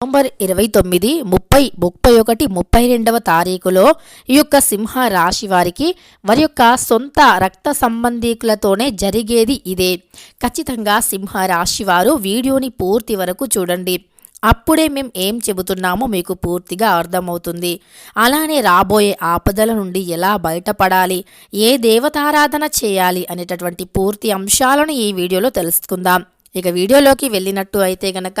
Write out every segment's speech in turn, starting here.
November ఇరవై తొమ్మిది ముప్పై ముప్పై ఒకటి ముప్పై రెండవ తారీఖులో ఈ యొక్క సింహ రాశి వారికి వారి యొక్క సొంత రక్త సంబంధీకులతోనే జరిగేది ఇదే. ఖచ్చితంగా సింహ రాశి వారు వీడియోని పూర్తి వరకు చూడండి. అప్పుడే మేము ఏం చెబుతున్నామో మీకు పూర్తిగా అర్థమవుతుంది. అలానే రాబోయే ఆపదల నుండి ఎలా బయటపడాలి ఏ దేవతారాధన చేయాలి అనేటటువంటి పూర్తి అంశాలను ఈ వీడియోలో తెలుసుకుందాం. ఇక వీడియోలోకి వెళ్ళినట్టు అయితే గనక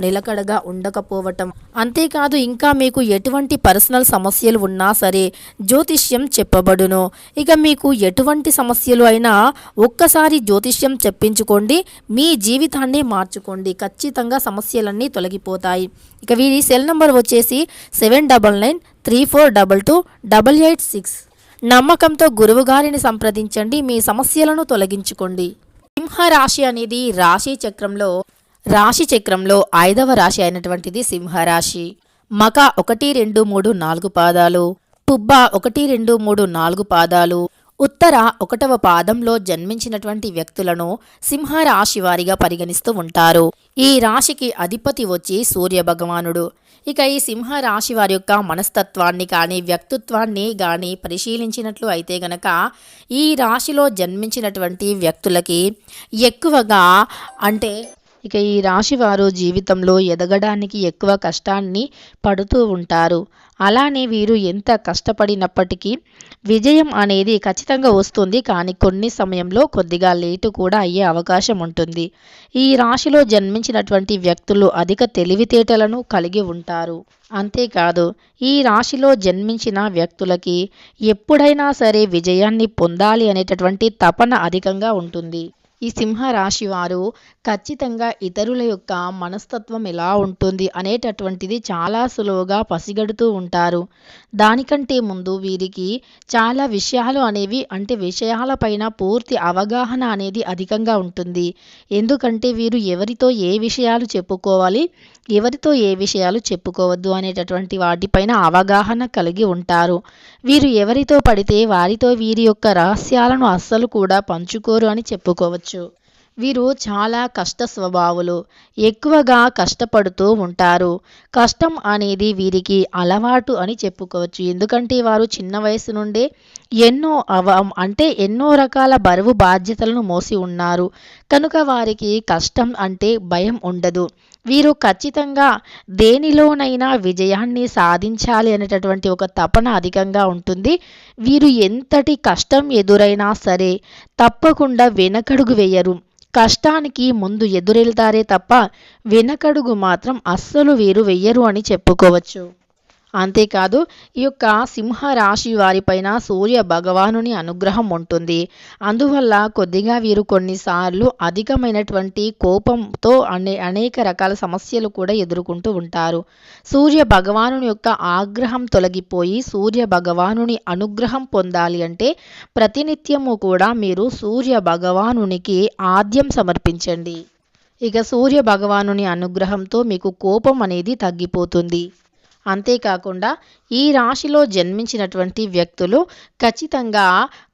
నిలకడగా ఉండకపోవటం. అంతేకాదు ఇంకా మీకు ఎటువంటి పర్సనల్ సమస్యలు ఉన్నా సరే జ్యోతిష్యం చెప్పబడును. ఇక మీకు ఎటువంటి సమస్యలు అయినా ఒక్కసారి జ్యోతిష్యం చెప్పించుకోండి మీ జీవితాన్ని మార్చుకోండి. ఖచ్చితంగా సమస్యలన్నీ తొలగిపోతాయి. ఇక వీరి సెల్ నంబర్ వచ్చేసి seven double nine three four double two double eight six. నమ్మకంతో గురువుగారిని సంప్రదించండి మీ సమస్యలను తొలగించుకోండి. సింహరాశి అనేది రాశి చక్రంలో రాశి చక్రంలో ఐదవ రాశి అయినటువంటిది సింహరాశి. మక ఒకటి రెండు మూడు నాలుగు పాదాలు. పుబ్బ ఒకటి రెండు మూడు నాలుగు పాదాలు. ఉత్తర ఒకటవ పాదంలో జన్మించినటువంటి వ్యక్తులను సింహరాశి వారిగా పరిగణిస్తూ ఉంటారు. ఈ రాశికి అధిపతి వచ్చి సూర్య భగవానుడు. ఇక ఈ సింహ రాశి వారి యొక్క మనస్తత్వాన్ని కానీ వ్యక్తిత్వాన్ని కానీ పరిశీలించినట్లు అయితే గనక ఈ రాశిలో జన్మించినటువంటి వ్యక్తులకి ఎక్కువగా అంటే ఇక ఈ రాశి వారు జీవితంలో ఎదగడానికి ఎక్కువ కష్టాన్ని పడుతూ ఉంటారు. అలానే వీరు ఎంత కష్టపడినప్పటికీ విజయం అనేది ఖచ్చితంగా వస్తుంది. కానీ కొన్ని సమయంలో కొద్దిగా లేటు కూడా అయ్యే అవకాశం ఉంటుంది. ఈ రాశిలో జన్మించినటువంటి వ్యక్తులు అధిక తెలివితేటలను కలిగి ఉంటారు. అంతేకాదు ఈ రాశిలో జన్మించిన వ్యక్తులకి ఎప్పుడైనా సరే విజయాన్ని పొందాలి అనేటటువంటి తపన అధికంగా ఉంటుంది. ఈ సింహ రాశి వారు ఖచ్చితంగా ఇతరుల యొక్క మనస్తత్వం ఎలా ఉంటుంది అనేటటువంటిది చాలా సులువుగా పసిగడుతూ ఉంటారు. దానికంటే ముందు వీరికి చాలా విషయాలు అనేవి అంటే విషయాలపైన పూర్తి అవగాహన అనేది అధికంగా ఉంటుంది. ఎందుకంటే వీరు ఎవరితో ఏ విషయాలు చెప్పుకోవాలి? ఎవరితో ఏ విషయాలు చెప్పుకోవద్దు అనేటటువంటి వాటిపైన అవగాహన కలిగి ఉంటారు. వీరు ఎవరితో పడితే వారితో వీరి యొక్క రహస్యాలను అస్సలు కూడా పంచుకోరు అని చెప్పుకోవచ్చు. వీరు చాలా కష్ట స్వభావులు ఎక్కువగా కష్టపడుతూ ఉంటారు. కష్టం అనేది వీరికి అలవాటు అని చెప్పుకోవచ్చు. ఎందుకంటే వారు చిన్న వయసు నుండే ఎన్నో అవ అంటే ఎన్నో రకాల బరువు బాధ్యతలను మోసి ఉన్నారు. కనుక వారికి కష్టం అంటే భయం ఉండదు. వీరు ఖచ్చితంగా దేనిలోనైనా విజయాన్ని సాధించాలి అనేటటువంటి ఒక తపన అధికంగా ఉంటుంది. వీరు ఎంతటి కష్టం ఎదురైనా సరే తప్పకుండా వెనకడుగు వేయరు. కష్టానికి ముందు ఎదురెళ్తారే తప్ప వెనకడుగు మాత్రం అస్సలు వీరు వెయ్యరు అని చెప్పుకోవచ్చు. అంతేకాదు ఈ యొక్క సింహ రాశి వారిపైన సూర్య భగవానుని అనుగ్రహం ఉంటుంది. అందువల్ల కొద్దిగా వీరు కొన్నిసార్లు అధికమైనటువంటి కోపంతో అనే అనేక రకాల సమస్యలు కూడా ఎదుర్కొంటూ ఉంటారు. సూర్య భగవానుని యొక్క ఆగ్రహం తొలగిపోయి సూర్య భగవానుని అనుగ్రహం పొందాలి అంటే ప్రతినిత్యము కూడా మీరు సూర్య భగవానునికి ఆద్యం సమర్పించండి. ఇక సూర్య భగవానుని అనుగ్రహంతో మీకు కోపం అనేది తగ్గిపోతుంది. అంతేకాకుండా ఈ రాశిలో జన్మించినటువంటి వ్యక్తులు ఖచ్చితంగా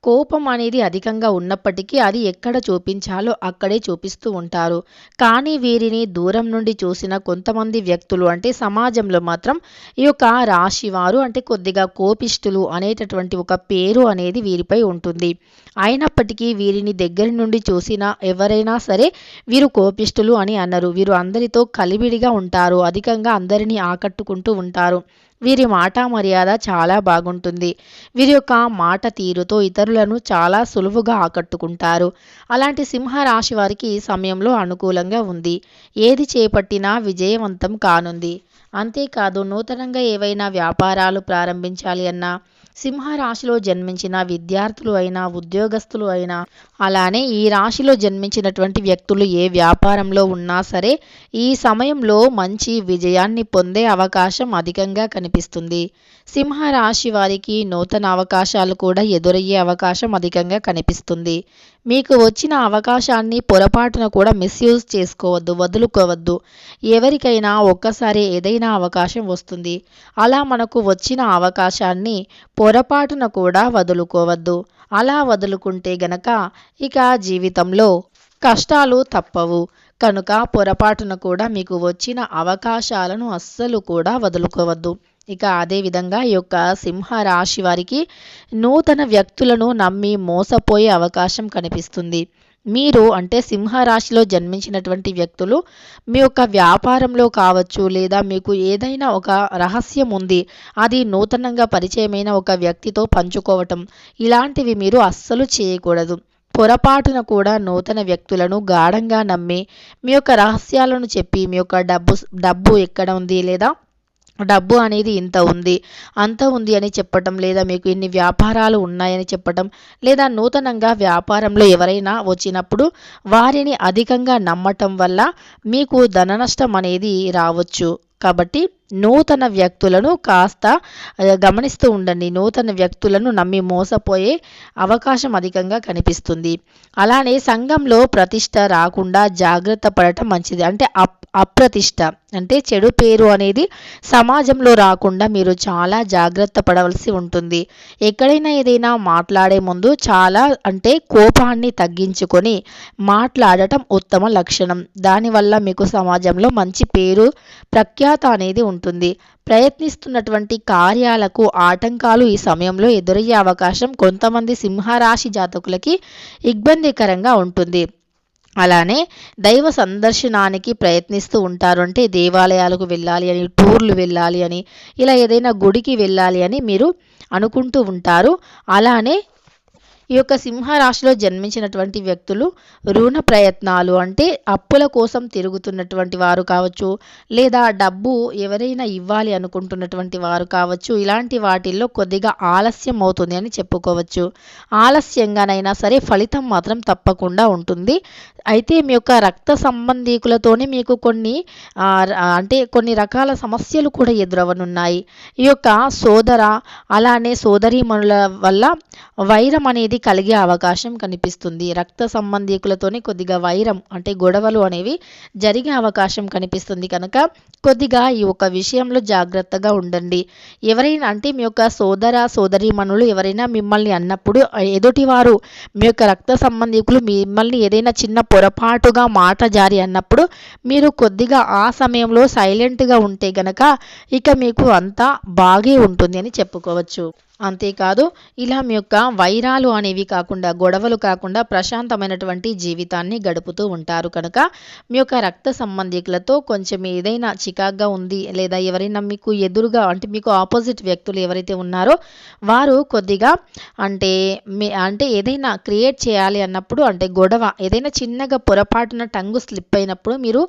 కోపం అనేది అధికంగా ఉన్నప్పటికీ అది ఎక్కడ చూపించాలో అక్కడే చూపిస్తూ ఉంటారు. కానీ వీరిని దూరం నుండి చూసిన కొంతమంది వ్యక్తులు అంటే సమాజంలో మాత్రం ఈ యొక్క రాశి వారు అంటే కొద్దిగా కోపిష్టులు అనేటటువంటి ఒక పేరు అనేది వీరిపై ఉంటుంది. అయినప్పటికీ వీరిని దగ్గర నుండి చూసిన ఎవరైనా సరే వీరు కోపిష్టులు అని అన్నారు వీరు అందరితో కలివిడిగా ఉంటారు. అధికంగా అందరినీ ఆకట్టుకుంటూ ఉంటారు. వీరి మాట మర్యాద చాలా బాగుంటుంది. వీరి యొక్క మాట తీరుతో ఇతరులను చాలా సులువుగా ఆకట్టుకుంటారు. అలాంటి సింహ రాశి వారికి ఈ సమయంలో అనుకూలంగా ఉంది. ఏది చేపట్టినా విజయవంతం కానుంది. అంతేకాదు నూతనంగా ఏవైనా వ్యాపారాలు ప్రారంభించాలి అన్నా సింహరాశిలో జన్మించిన విద్యార్థులు అయినా ఉద్యోగస్తులు అయినా అలానే ఈ రాశిలో జన్మించినటువంటి వ్యక్తులు ఏ వ్యాపారంలో ఉన్నా సరే ఈ సమయంలో మంచి విజయాన్ని పొందే అవకాశం అధికంగా కనిపిస్తుంది. సింహరాశి వారికి నూతన అవకాశాలు కూడా ఎదురయ్యే అవకాశం అధికంగా కనిపిస్తుంది. మీకు వచ్చిన అవకాశాన్ని పొరపాటున కూడా మిస్యూజ్ చేసుకోవద్దు వదులుకోవద్దు. ఎవరికైనా ఒక్కసారి ఏదైనా అవకాశం వస్తుంది. అలా మనకు వచ్చిన అవకాశాన్ని పొరపాటున కూడా వదులుకోవద్దు. అలా వదులుకుంటే గనక ఇక జీవితంలో కష్టాలు తప్పవు. కనుక పొరపాటున కూడా మీకు వచ్చిన అవకాశాలను అస్సలు కూడా వదులుకోవద్దు. ఇక అదేవిధంగా ఈ యొక్క సింహ రాశి వారికి నూతన వ్యక్తులను నమ్మి మోసపోయే అవకాశం కనిపిస్తుంది. మీరు అంటే సింహరాశిలో జన్మించినటువంటి వ్యక్తులు మీ యొక్క వ్యాపారంలో కావచ్చు లేదా మీకు ఏదైనా ఒక రహస్యం ఉంది అది నూతనంగా పరిచయమైన ఒక వ్యక్తితో పంచుకోవటం ఇలాంటివి మీరు అస్సలు చేయకూడదు. పొరపాటున కూడా నూతన వ్యక్తులను గాఢంగా నమ్మి మీ యొక్క రహస్యాలను చెప్పి మీ యొక్క డబ్బు డబ్బు ఎక్కడ ఉంది లేదా డబ్బు అనేది ఇంత ఉంది అంత ఉంది అని చెప్పటం లేదా మీకు ఇన్ని వ్యాపారాలు ఉన్నాయని చెప్పటం లేదా నూతనంగా వ్యాపారంలో ఎవరైనా వచ్చినప్పుడు వారిని అధికంగా నమ్మటం వల్ల మీకు ధన నష్టం అనేది రావచ్చు. కాబట్టి నూతన వ్యక్తులను కాస్త గమనిస్తూ ఉండండి. నూతన వ్యక్తులను నమ్మి మోసపోయే అవకాశం అధికంగా కనిపిస్తుంది. అలానే సంఘంలో ప్రతిష్ట రాకుండా జాగ్రత్త పడటం మంచిది. అంటే అప్ అప్రతిష్ట. అంటే చెడు పేరు అనేది సమాజంలో రాకుండా మీరు చాలా జాగ్రత్త పడవలసి ఉంటుంది. ఎక్కడైనా ఏదైనా మాట్లాడే ముందు చాలా అంటే కోపాన్ని తగ్గించుకొని మాట్లాడటం ఉత్తమ లక్షణం. దానివల్ల మీకు సమాజంలో మంచి పేరు ప్రఖ్యాత అనేది ఉంటుంది. ప్రయత్నిస్తున్నటువంటి కార్యాలకు ఆటంకాలు ఈ సమయంలో ఎదురయ్యే అవకాశం కొంతమంది సింహరాశి జాతకులకి ఇబ్బందికరంగా ఉంటుంది. అలానే దైవ సందర్శనానికి ప్రయత్నిస్తూ ఉంటారు. అంటే దేవాలయాలకు వెళ్ళాలి అని టూర్లు వెళ్ళాలి అని ఇలా ఏదైనా గుడికి వెళ్ళాలి అని మీరు అనుకుంటూ ఉంటారు. అలానే ఈ యొక్క సింహరాశిలో జన్మించినటువంటి వ్యక్తులు రుణ ప్రయత్నాలు అంటే అప్పుల కోసం తిరుగుతున్నటువంటి వారు కావచ్చు లేదా డబ్బు ఎవరైనా ఇవ్వాలి అనుకుంటున్నటువంటి వారు కావచ్చు ఇలాంటి వాటిల్లో కొద్దిగా ఆలస్యం అవుతుంది అని చెప్పుకోవచ్చు. ఆలస్యంగానైనా సరే ఫలితం మాత్రం తప్పకుండా ఉంటుంది. అయితే మీ యొక్క రక్త సంబంధీకులతోనే మీకు కొన్ని అంటే కొన్ని రకాల సమస్యలు కూడా ఎదురవనున్నాయి. ఈ యొక్క సోదర అలానే సోదరీమణుల వల్ల వైరం అనేది కలిగే అవకాశం కనిపిస్తుంది. రక్త సంబంధీకులతోనే కొద్దిగా వైరం అంటే గొడవలు అనేవి జరిగే అవకాశం కనిపిస్తుంది. కనుక కొద్దిగా ఈ ఒక విషయంలో జాగ్రత్తగా ఉండండి. ఎవరైనా అంటే మీ యొక్క సోదర సోదరీమణులు ఎవరైనా మిమ్మల్ని అన్నప్పుడు ఎదుటివారు మీ యొక్క రక్త సంబంధీకులు మిమ్మల్ని ఏదైనా చిన్న పొరపాటుగా మాట జారి అన్నప్పుడు మీరు కొద్దిగా ఆ సమయంలో సైలెంట్గా ఉంటే గనక ఇక మీకు అంతా బాగే ఉంటుంది అని చెప్పుకోవచ్చు. అంతేకాదు ఇలా మీ యొక్క వైరాలు అనేవి కాకుండా గొడవలు కాకుండా ప్రశాంతమైనటువంటి జీవితాన్ని గడుపుతూ ఉంటారు కనుక మీ యొక్క రక్త సంబంధికులతో కొంచెం ఏదైనా చికాగ్గా ఉంది లేదా ఎవరైనా మీకు ఎదురుగా అంటే మీకు ఆపోజిట్ వ్యక్తులు ఎవరైతే ఉన్నారో వారు కొద్దిగా అంటే మీ అంటే ఏదైనా క్రియేట్ చేయాలి అన్నప్పుడు అంటే గొడవ ఏదైనా చిన్నగా పొరపాటున టంగు స్లిప్ అయినప్పుడు మీరు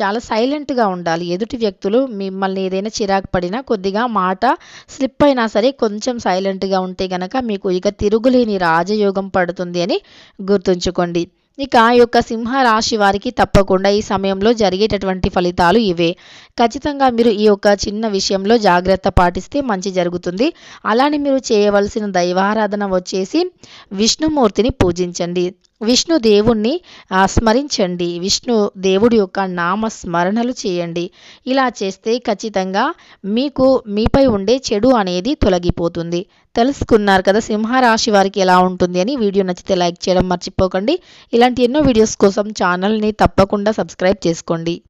చాలా సైలెంట్గా ఉండాలి. ఎదుటి వ్యక్తులు మిమ్మల్ని ఏదైనా చిరాకు పడినా కొద్దిగా మాట స్లిప్ అయినా సరే కొంచెం కొంచెం సైలెంట్గా ఉంటే గనక మీకు ఇక తిరుగులేని రాజయోగం పడుతుంది అని గుర్తుంచుకోండి. ఇక ఆ యొక్క సింహరాశి వారికి తప్పకుండా ఈ సమయంలో జరిగేటటువంటి ఫలితాలు ఇవే. ఖచ్చితంగా మీరు ఈ యొక్క చిన్న విషయంలో జాగ్రత్త పాటిస్తే మంచి జరుగుతుంది. అలానే మీరు చేయవలసిన దైవారాధన వచ్చేసి విష్ణుమూర్తిని పూజించండి. విష్ణు దేవుణ్ణి స్మరించండి. విష్ణు దేవుడి యొక్క నామ స్మరణలు చేయండి. ఇలా చేస్తే ఖచ్చితంగా మీకు మీపై ఉండే చెడు అనేది తొలగిపోతుంది. తెలుసుకున్నారు కదా సింహరాశి వారికి ఎలా ఉంటుంది అని? వీడియో నచ్చితే లైక్ చేయడం మర్చిపోకండి. ఇలాంటి ఎన్నో వీడియోస్ కోసం ఛానల్ని తప్పకుండా సబ్స్క్రైబ్ చేసుకోండి.